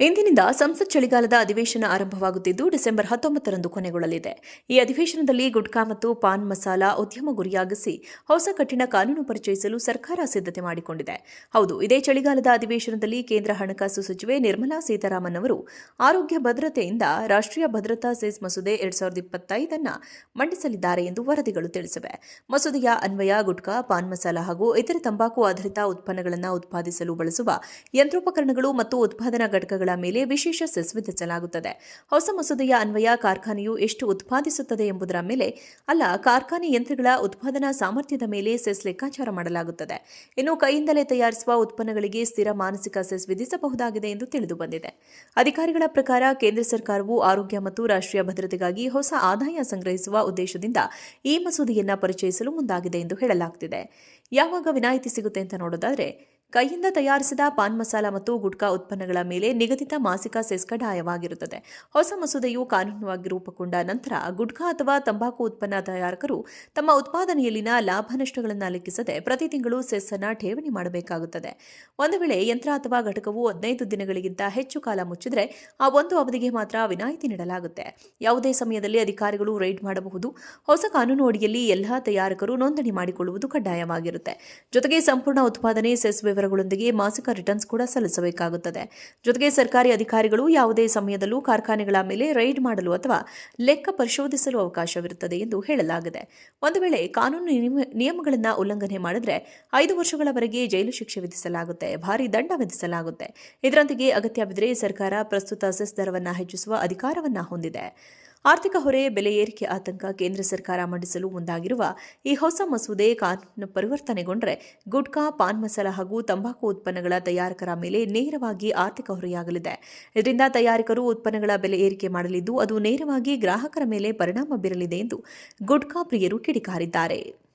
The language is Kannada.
ಇಂದಿನಿಂದ ಸಂಸತ್ ಚಳಿಗಾಲದ ಅಧಿವೇಶನ ಆರಂಭವಾಗುತ್ತಿದ್ದು ಡಿಸೆಂಬರ್ ಹತ್ತೊಂಬತ್ತರಂದು ಕೊನೆಗೊಳ್ಳಲಿದೆ. ಈ ಅಧಿವೇಶನದಲ್ಲಿ ಗುಟ್ಕಾ ಮತ್ತು ಪಾನ್ ಮಸಾಲ ಉದ್ಯಮ ಗುರಿಯಾಗಿಸಿ ಹೊಸ ಕಠಿಣ ಕಾನೂನು ಪರಿಚಯಿಸಲು ಸರ್ಕಾರ ಸಿದ್ಧತೆ ಮಾಡಿಕೊಂಡಿದೆ. ಹೌದು, ಇದೇ ಚಳಿಗಾಲದ ಅಧಿವೇಶನದಲ್ಲಿ ಕೇಂದ್ರ ಹಣಕಾಸು ಸಚಿವೆ ನಿರ್ಮಲಾ ಸೀತಾರಾಮನ್ ಅವರು ಆರೋಗ್ಯ ಭದ್ರತೆಯಿಂದ ರಾಷ್ಟ್ರೀಯ ಭದ್ರತಾ ಸೆಸ್ ಮಸೂದೆ ಎರಡ್ ಸಾವಿರದ ಇಪ್ಪತ್ತೈದನ್ನು ಮಂಡಿಸಲಿದ್ದಾರೆ ಎಂದು ವರದಿಗಳು ತಿಳಿಸಿವೆ. ಮಸೂದೆಯ ಅನ್ವಯ, ಗುಟ್ಕಾ, ಪಾನ್ ಮಸಾಲ ಹಾಗೂ ಇತರೆ ತಂಬಾಕು ಆಧಾರಿತ ಉತ್ಪನ್ನಗಳನ್ನು ಉತ್ಪಾದಿಸಲು ಬಳಸುವ ಯಂತ್ರೋಪಕರಣಗಳು ಮತ್ತು ಉತ್ಪಾದನಾ ಘಟಕಗಳ ಮೇಲೆ ವಿಶೇಷ ಸೆಸ್ ವಿಧಿಸಲಾಗುತ್ತದೆ. ಹೊಸ ಮಸೂದೆಯ ಅನ್ವಯ ಕಾರ್ಖಾನೆಯು ಎಷ್ಟು ಉತ್ಪಾದಿಸುತ್ತದೆ ಎಂಬುದರ ಮೇಲೆ ಅಲ್ಲ, ಕಾರ್ಖಾನೆ ಯಂತ್ರಗಳ ಉತ್ಪಾದನಾ ಸಾಮರ್ಥ್ಯದ ಮೇಲೆ ಸೆಸ್ ಲೆಕ್ಕಾಚಾರ ಮಾಡಲಾಗುತ್ತದೆ. ಇನ್ನು ಕೈಯಿಂದಲೇ ತಯಾರಿಸುವ ಉತ್ಪನ್ನಗಳಿಗೆ ಸ್ಥಿರ ಮಾನಸಿಕ ಸೆಸ್ ವಿಧಿಸಬಹುದಾಗಿದೆ ಎಂದು ತಿಳಿದು ಬಂದಿದೆ. ಅಧಿಕಾರಿಗಳ ಪ್ರಕಾರ ಕೇಂದ್ರ ಸರ್ಕಾರವು ಆರೋಗ್ಯ ಮತ್ತು ರಾಷ್ಟ್ರೀಯ ಭದ್ರತೆಗಾಗಿ ಹೊಸ ಆದಾಯ ಸಂಗ್ರಹಿಸುವ ಉದ್ದೇಶದಿಂದ ಈ ಮಸೂದೆಯನ್ನು ಪರಿಚಯಿಸಲು ಮುಂದಾಗಿದೆ ಎಂದು ಹೇಳಲಾಗುತ್ತಿದೆ ಯಾವಾಗ ವಿನಾಯಿತಿ ಸಿಗುತ್ತೆ ಅಂತ ನೋಡೋದಾದ್ರೆ ಕೈಯಿಂದ ತಯಾರಿಸಿದ ಪಾನ್ ಮಸಾಲ ಮತ್ತು ಗುಟ್ಕಾ ಉತ್ಪನ್ನಗಳ ಮೇಲೆ ನಿಗದಿತ ಮಾಸಿಕ ಸೆಸ್ ಕಡ್ಡಾಯವಾಗಿರುತ್ತದೆ. ಹೊಸ ಮಸೂದೆಯು ಕಾನೂನುವಾಗಿ ರೂಪುಗೊಂಡ ನಂತರ ಗುಟ್ಕಾ ಅಥವಾ ತಂಬಾಕು ಉತ್ಪನ್ನ ತಯಾರಕರು ತಮ್ಮ ಉತ್ಪಾದನೆಯಲ್ಲಿನ ಲಾಭ ನಷ್ಟಗಳನ್ನು ಲೆಕ್ಕಿಸದೆ ಪ್ರತಿ ತಿಂಗಳು ಸೆಸ್ ಅನ್ನು ಠೇವಣಿ ಮಾಡಬೇಕಾಗುತ್ತದೆ. ಒಂದು ವೇಳೆ ಯಂತ್ರ ಅಥವಾ ಘಟಕವು ಹದಿನೈದು ದಿನಗಳಿಗಿಂತ ಹೆಚ್ಚು ಕಾಲ ಮುಚ್ಚಿದ್ರೆ ಆ ಒಂದು ಅವಧಿಗೆ ಮಾತ್ರ ವಿನಾಯಿತಿ ನೀಡಲಾಗುತ್ತೆ. ಯಾವುದೇ ಸಮಯದಲ್ಲಿ ಅಧಿಕಾರಿಗಳು ರೈಡ್ ಮಾಡಬಹುದು. ಹೊಸ ಕಾನೂನು ಅಡಿಯಲ್ಲಿ ಎಲ್ಲಾ ತಯಾರಕರು ನೋಂದಣಿ ಮಾಡಿಕೊಳ್ಳುವುದು ಕಡ್ಡಾಯವಾಗಿರುತ್ತೆ. ಜೊತೆಗೆ ಸಂಪೂರ್ಣ ಉತ್ಪಾದನೆ ಸೆಸ್ ವಿವರಗಳೊಂದಿಗೆ ಮಾಸಿಕ ರಿಟರ್ನ್ಸ್ ಕೂಡ ಸಲ್ಲಿಸಬೇಕಾಗುತ್ತದೆ. ಜೊತೆಗೆ ಸರ್ಕಾರಿ ಅಧಿಕಾರಿಗಳು ಯಾವುದೇ ಸಮಯದಲ್ಲೂ ಕಾರ್ಖಾನೆಗಳ ಮೇಲೆ ರೈಡ್ ಮಾಡಲು ಅಥವಾ ಲೆಕ್ಕ ಪರಿಶೋಧಿಸಲು ಅವಕಾಶವಿರುತ್ತದೆ ಎಂದು ಹೇಳಲಾಗಿದೆ. ಒಂದು ವೇಳೆ ಕಾನೂನು ನಿಯಮ- ನಿಯಮಗಳನ್ನು ಉಲ್ಲಂಘನೆ ಮಾಡಿದರೆ ಐದು ವರ್ಷಗಳವರೆಗೆ ಜೈಲು ಶಿಕ್ಷೆ ವಿಧಿಸಲಾಗುತ್ತೆ, ಭಾರಿ ದಂಡ ವಿಧಿಸಲಾಗುತ್ತೆ. ಇದರೊಂದಿಗೆ ಅಗತ್ಯವಿದ್ದರೆ ಸರ್ಕಾರ ಪ್ರಸ್ತುತ ಸೆಸ್ ದರವನ್ನು ಹೆಚ್ಚಿಸುವ ಅಧಿಕಾರವನ್ನು ಹೊಂದಿದೆ. ಆರ್ಥಿಕ ಹೊರೆ ಬೆಲೆ ಏರಿಕೆ ಆತಂಕ ಕೇಂದ್ರ ಸರ್ಕಾರ ಮಂಡಿಸಲು ಮುಂದಾಗಿರುವ ಈ ಹೊಸ ಮಸೂದೆ ಕಾನೂನು ಪರಿವರ್ತನೆಗೊಂಡರೆ ಗುಟ್ಕಾ, ಪಾನ್ ಮಸಾಲ ಹಾಗೂ ತಂಬಾಕು ಉತ್ಪನ್ನಗಳ ತಯಾರಕರ ಮೇಲೆ ನೇರವಾಗಿ ಆರ್ಥಿಕ ಹೊರೆಯಾಗಲಿದೆ. ಇದರಿಂದ ತಯಾರಕರು ಉತ್ಪನ್ನಗಳ ಬೆಲೆ ಏರಿಕೆ ಮಾಡಲಿದ್ದು, ಅದು ನೇರವಾಗಿ ಗ್ರಾಹಕರ ಮೇಲೆ ಪರಿಣಾಮ ಬೀರಲಿದೆ ಎಂದು ಗುಟ್ಕಾ ಪ್ರಿಯರು ಕಿಡಿಕಾರಿದ್ದಾರೆ.